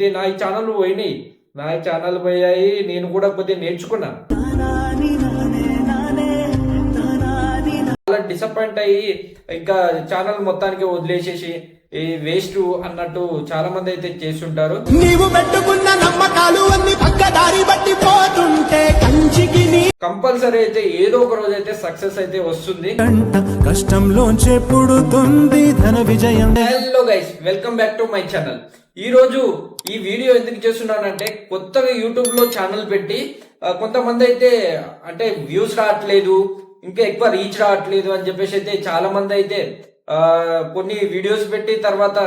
అయితే నా ఈ ఛానల్ పోయినాయి. నా ఈ ఛానల్ పోయాయి నేను కూడా కొద్దిగా నేర్చుకున్నా. చాలా డిసప్పాయింట్ అయ్యి ఇంకా ఛానల్ మొత్తానికి వదిలేసేసి ఈ వేస్ట్ అన్నట్టు చాలా మంది అయితే చేస్తుంటారు. నీవు పెట్టుకున్న నమ్మకాలు అన్ని పక్కదారి బట్టి పోతుంటే కంచికి కంపల్సరీ అయితే ఏదో ఒక రోజు అయితే సక్సెస్ అయితే వస్తుంది. కష్టంలోంచే పుడుతుంది ధన విజయం. Hello guys welcome back to my channel ఈ రోజు ఈ వీడియో ఎందుకు చేస్తున్నానంటే కొత్తగా యూట్యూబ్లో ఛానల్ పెట్టి కొంతమంది అయితే అంటే వ్యూస్ రావట్లేదు ఇంకా ఎక్కువ రీచ్ రావట్లేదు అని చెప్పేసి అయితే చాలా మంది అయితే కొన్ని వీడియోస్ పెట్టి తర్వాత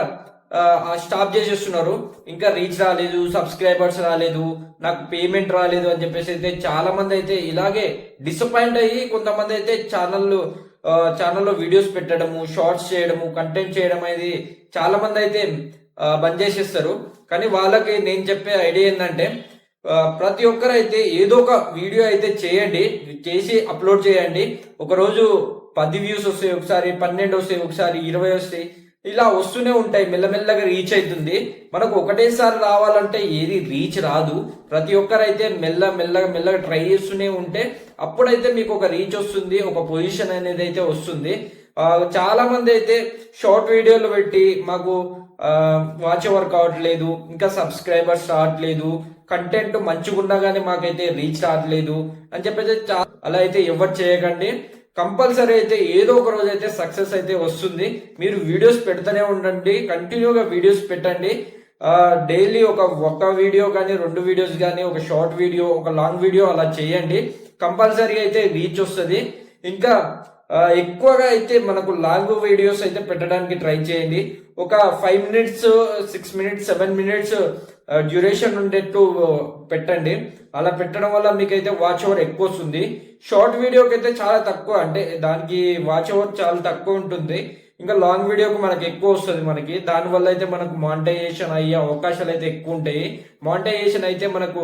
స్టాప్ చేసేస్తున్నారు. ఇంకా రీచ్ రాలేదు సబ్స్క్రైబర్స్ రాలేదు నాకు పేమెంట్ రాలేదు అని చెప్పేసి అయితే చాలా మంది అయితే ఇలాగే డిసప్పాయింట్ అయ్యి కొంతమంది అయితే ఛానల్ ఛానల్లో వీడియోస్ పెట్టడము షార్ట్స్ చేయడము కంటెంట్ చేయడం అనేది చాలా మంది అయితే బంద్ చేసేస్తారు. కానీ వాళ్ళకి నేను చెప్పే ఐడియా ఏంటంటే ప్రతి ఒక్కరు అయితే ఏదో ఒక వీడియో అయితే చేయండి చేసి అప్లోడ్ చేయండి. ఒకరోజు పది వ్యూస్ వస్తాయి ఒకసారి పన్నెండు వస్తాయి ఒకసారి ఇరవై వస్తాయి. ఇలా వస్తూనే ఉంటాయి మెల్లమెల్లగా రీచ్ అవుతుంది. మనకు ఒకటేసారి రావాలంటే ఏది రీచ్ రాదు. ప్రతి ఒక్కరైతే మెల్ల మెల్లగా మెల్లగా ట్రై చేస్తూనే ఉంటే అప్పుడైతే మీకు ఒక రీచ్ వస్తుంది ఒక పొజిషన్ అనేది అయితే వస్తుంది. చాలా మంది అయితే షార్ట్ వీడియోలు పెట్టి మాకు వాచ్ ఓవర్ కావట్లేదు ఇంకా సబ్స్క్రైబర్స్ రావట్లేదు కంటెంట్ మంచిగున్నా కానీ మాకైతే రీచ్ రావట్లేదు అని చెప్పేసి అలా అయితే ఎవరు చేయకండి. కంపల్సరీ అయితే ఏదో ఒక రోజు అయితే సక్సెస్ అయితే వస్తుంది. మీరు వీడియోస్ పెడుతూనే ఉండండి కంటిన్యూగా వీడియోస్ పెట్టండి. డైలీ ఒక ఒక వీడియో కానీ రెండు వీడియోస్ కానీ ఒక షార్ట్ వీడియో ఒక లాంగ్ వీడియో అలా చేయండి. కంపల్సరీ అయితే రీచ్ వస్తుంది. ఇంకా ఎక్కువగా అయితే మనకు లాంగ్ వీడియోస్ అయితే పెట్టడానికి ట్రై చేయండి. ఒక five minutes six minutes seven minutes duration ఉండేట్టు పెట్టండి. అలా పెట్టడం వల్ల మీకైతే వాచ్ ఓవర్ ఎక్కువ వస్తుంది. షార్ట్ వీడియోకి అయితే చాలా తక్కువ అంటే దానికి వాచ్ ఓవర్ చాలా తక్కువ ఉంటుంది. ఇంకా లాంగ్ వీడియోకి మనకి ఎక్కువ వస్తుంది మనకి. దానివల్ల అయితే మనకు మానిటైజేషన్ అయ్యే అవకాశాలు అయితే ఎక్కువ ఉంటాయి. మానిటైజేషన్ అయితే మనకు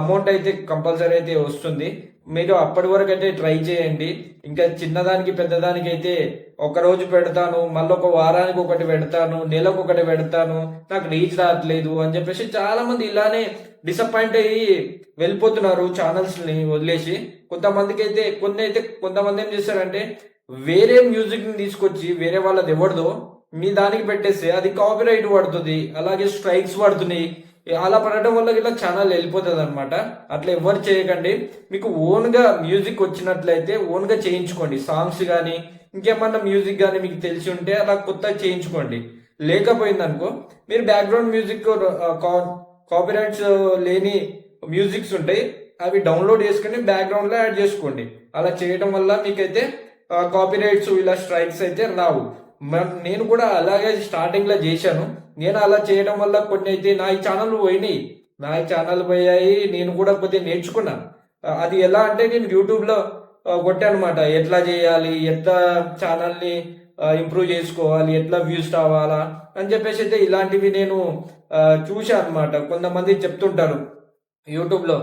అమౌంట్ అయితే కంపల్సరీ అయితే వస్తుంది. మీరు అప్పటి వరకు అయితే ట్రై చేయండి. ఇంకా చిన్నదానికి పెద్దదానికి అయితే ఒక రోజు పెడతాను మళ్ళీ ఒక వారానికి ఒకటి పెడతాను నెలకు ఒకటి పెడతాను నాకు రీచ్ రావట్లేదు అని చెప్పేసి చాలా మంది ఇలానే డిసప్పాయింట్ అయ్యి వెళ్ళిపోతున్నారు ఛానల్స్ని వదిలేసి. కొంతమందికి అయితే కొన్ని అయితే కొంతమంది ఏం చేస్తారంటే వేరే మ్యూజిక్ని తీసుకొచ్చి వేరే వాళ్ళది ఎవరిదో మీ దానికి పెట్టేస్తే అది కాపీరైట్ పడుతుంది అలాగే స్ట్రైక్స్ పడుతున్నాయి. అలా పడటం వల్ల ఇలా ఛానల్ వెళ్ళిపోతుంది అనమాట అట్లా ఎవరు చేయకండి. మీకు ఓన్గా మ్యూజిక్ వచ్చినట్లయితే ఓన్గా చేయించుకోండి. సాంగ్స్ కానీ ఇంకేమన్నా మ్యూజిక్ కానీ మీకు తెలిసి ఉంటే అలా కొత్తగా చేయించుకోండి. లేకపోయింది అనుకో మీరు బ్యాక్గ్రౌండ్ మ్యూజిక్ కాపీరైట్స్ లేని మ్యూజిక్స్ ఉంటాయి అవి డౌన్లోడ్ చేసుకుని బ్యాక్గ్రౌండ్లో యాడ్ చేసుకోండి. అలా చేయడం వల్ల మీకైతే కాపీరైట్స్ ఇలా స్ట్రైక్స్ అయితే రావు. నేను కూడా అలాగే స్టార్టింగ్లో చేశాను. నేను అలా చేయడం వల్ల కొన్ని అయితే నా ఈ ఛానల్ పోయినాయి. నా ఈ ఛానల్ పోయాయి నేను కూడా కొద్దిగా నేర్చుకున్నాను అది ఎలా అంటే నేను యూట్యూబ్లో కొట్టానమాట. ఎట్లా చేయాలి ఎట్లా ఛానల్ని ఇంప్రూవ్ చేసుకోవాలి ఎట్లా వ్యూస్ రావాలా అని చెప్పేసి అయితే ఇలాంటివి నేను చూశాను అనమాట కొంతమంది చెప్తుంటారు. యూట్యూబ్లో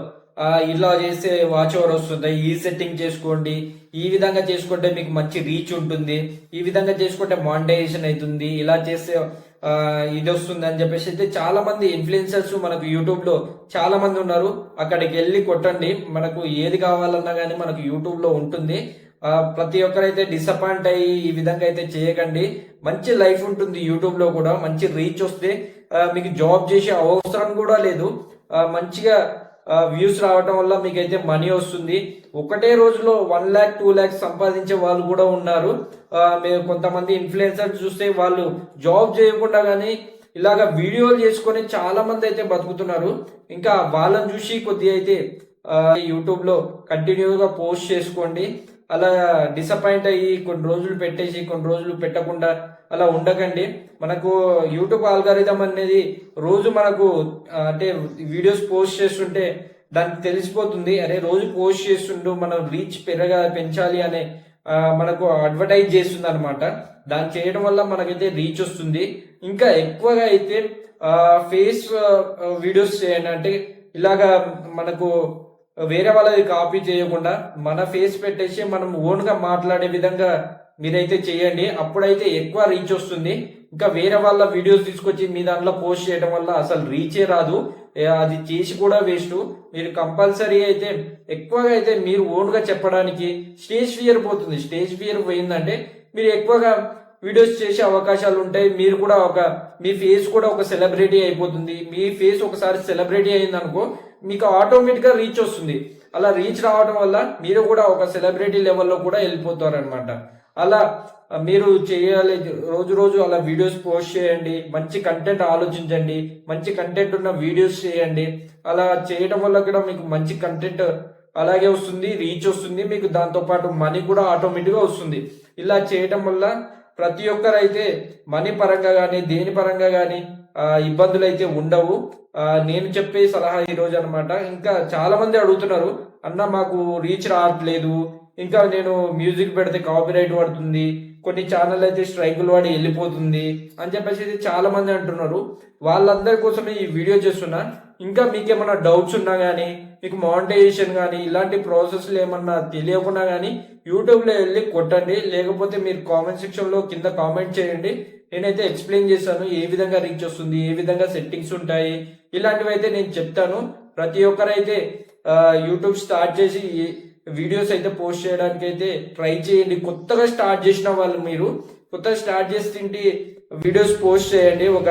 ఇలా చేస్తే వాచ్ ఓవర్ వస్తుంది? ఈ సెట్టింగ్ చేసుకోండి. ఈ విధంగా చేసుకుంటే మీకు మంచి రీచ్ ఉంటుంది. ఈ విధంగా చేసుకుంటే మానిటైజేషన్ అవుతుంది. ఇలా చేస్తే ఇది వస్తుంది అని చెప్పేసి అయితే చాలా మంది ఇన్ఫ్లుయెన్సర్స్ మనకు యూట్యూబ్లో చాలా మంది ఉన్నారు. అక్కడికి వెళ్ళి కొట్టండి. మనకు ఏది కావాలన్నా కానీ మనకు యూట్యూబ్లో ఉంటుంది. ప్రతి ఒక్కరైతే డిసప్పాయింట్ అయ్యి ఈ విధంగా అయితే చేయకండి. మంచి లైఫ్ ఉంటుంది యూట్యూబ్లో కూడా. మంచి రీచ్ వస్తే మీకు జాబ్ చేసే అవసరం కూడా లేదు. మంచిగా వ్యూస్ రావడం వల్ల మీకైతే మనీ వస్తుంది. ఒకటే రోజులో వన్ ల్యాక్ టూ ల్యాక్స్ సంపాదించే వాళ్ళు కూడా ఉన్నారు. మీరు కొంతమంది ఇన్ఫ్లుయెన్సర్ చూస్తే వాళ్ళు జాబ్ చేయకుండా కానీ ఇలాగ వీడియోలు చేసుకొని చాలా మంది అయితే బతుకుతున్నారు. ఇంకా వాళ్ళని చూసి కొద్దిగా అయితే యూట్యూబ్లో కంటిన్యూగా పోస్ట్ చేసుకోండి. అలా డిసప్పాయింట్ అయ్యి కొన్ని రోజులు పెట్టేసి కొన్ని రోజులు పెట్టకుండా అలా ఉండకండి. మనకు యూట్యూబ్ ఆల్గారిథం అనేది రోజు మనకు అంటే వీడియోస్ పోస్ట్ చేస్తుంటే దానికి తెలిసిపోతుంది. అరే రోజు పోస్ట్ చేస్తుంటూ మనం రీచ్ పెరగ పెంచాలి అనే మనకు అడ్వర్టైజ్ చేస్తుంది అనమాట దాన్ని చేయడం వల్ల మనకైతే రీచ్ వస్తుంది. ఇంకా ఎక్కువగా అయితే ఫేస్ వీడియోస్ చేయండి. అంటే ఇలాగా మనకు వేరే వాళ్ళది కాపీ చేయకుండా మన ఫేస్ పెట్టేసి మనం ఓన్గా మాట్లాడే విధంగా మీరైతే చేయండి. అప్పుడైతే ఎక్కువ రీచ్ వస్తుంది. ఇంకా వేరే వాళ్ళ వీడియోస్ తీసుకొచ్చి మీ దాంట్లో పోస్ట్ చేయడం వల్ల అసలు రీచే రాదు. అది చేసి కూడా వేస్ట్ మీరు కంపల్సరీ అయితే ఎక్కువగా అయితే మీరు ఓన్గా చెప్పడానికి స్టేజ్ ఫియర్ పోతుంది. స్టేజ్ ఫియర్ పోయిందంటే మీరు ఎక్కువగా వీడియోస్ చేసే అవకాశాలు ఉంటాయి. మీరు కూడా ఒక మీ ఫేస్ కూడా ఒక సెలబ్రిటీ అయిపోతుంది. మీ ఫేస్ ఒకసారి సెలబ్రిటీ అయింది అనుకో మీకు ఆటోమేటిక్గా రీచ్ వస్తుంది. అలా రీచ్ రావడం వల్ల మీరు కూడా ఒక సెలబ్రిటీ లెవెల్లో కూడా వెళ్ళిపోతారనమాట అలా మీరు చేయాలి రోజు రోజు అలా వీడియోస్ పోస్ట్ చేయండి. మంచి కంటెంట్ ఆలోచించండి. మంచి కంటెంట్ ఉన్న వీడియోస్ చేయండి. అలా చేయడం వల్ల కూడా మీకు మంచి కంటెంట్ అలాగే వస్తుంది రీచ్ వస్తుంది. మీకు దాంతో పాటు మనీ కూడా ఆటోమేటిక్గా వస్తుంది. ఇలా చేయడం వల్ల ప్రతి ఒక్కరైతే మనీ పరంగా కానీ దేని పరంగా కానీ ఇబ్బందులు అయితే ఉండవు. నేను చెప్పే సలహా ఈరోజు అనమాట ఇంకా చాలా మంది అడుగుతున్నారు అన్న మాకు రీచ్ రావట్లేదు. ఇంకా నేను మ్యూజిక్ పెడితే కాపీరైట్ పడుతుంది. కొన్ని ఛానల్ అయితే స్ట్రైకులు వాడి వెళ్ళిపోతుంది. అని చెప్పేసి అయితే చాలా మంది అంటున్నారు. వాళ్ళందరి కోసమే ఈ వీడియో చేస్తున్నా. ఇంకా మీకేమైనా డౌట్స్ ఉన్నా కానీ మీకు మానిటైజేషన్ కానీ ఇలాంటి ప్రాసెస్లు ఏమన్నా తెలియకుండా కానీ యూట్యూబ్లో వెళ్ళి కొట్టండి. లేకపోతే మీరు కామెంట్ సెక్షన్లో కింద కామెంట్ చేయండి. నేనైతే ఎక్స్ప్లెయిన్ చేశాను ఏ విధంగా రీచ్ వస్తుంది ఏ విధంగా సెట్టింగ్స్ ఉంటాయి. ఇలాంటివి అయితే నేను చెప్తాను. ప్రతి ఒక్కరైతే యూట్యూబ్ స్టార్ట్ చేసి వీడియోస్ అయితే పోస్ట్ చేయడానికి అయితే ట్రై చేయండి. కొత్తగా స్టార్ట్ చేసిన వాళ్ళు మీరు కొత్తగా స్టార్ట్ చేస్తుంటే వీడియోస్ పోస్ట్ చేయండి. ఒక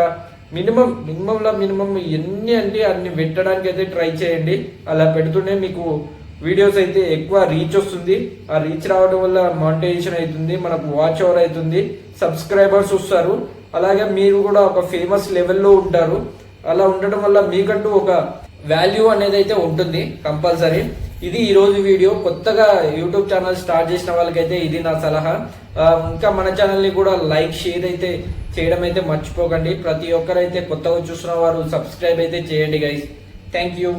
మినిమం మినిమంలో మినిమం ఎన్ని అంటే అన్ని పెట్టడానికి అయితే ట్రై చేయండి. అలా పెడుతూనే మీకు వీడియోస్ అయితే ఎక్కువ రీచ్ వస్తుంది. ఆ రీచ్ రావడం వల్ల మానిటైజేషన్ అవుతుంది మనకు వాచ్ అవర్ అవుతుంది సబ్స్క్రైబర్స్ వస్తారు. అలాగే మీరు కూడా ఒక ఫేమస్ లెవెల్లో ఉంటారు. అలా ఉండడం వల్ల మీకంటూ ఒక వాల్యూ అనేది అయితే ఉంటుంది కంపల్సరీ ఇది ఈరోజు వీడియో. కొత్తగా యూట్యూబ్ ఛానల్ స్టార్ట్ చేసిన వాళ్ళకైతే ఇది నా సలహా. ఇంకా మన ఛానల్ని కూడా లైక్ షేర్ అయితే చేయడం అయితే మర్చిపోకండి. ప్రతి ఒక్కరైతే కొత్తగా చూసిన వారు సబ్స్క్రైబ్ అయితే చేయండి గైస్ థ్యాంక్ యూ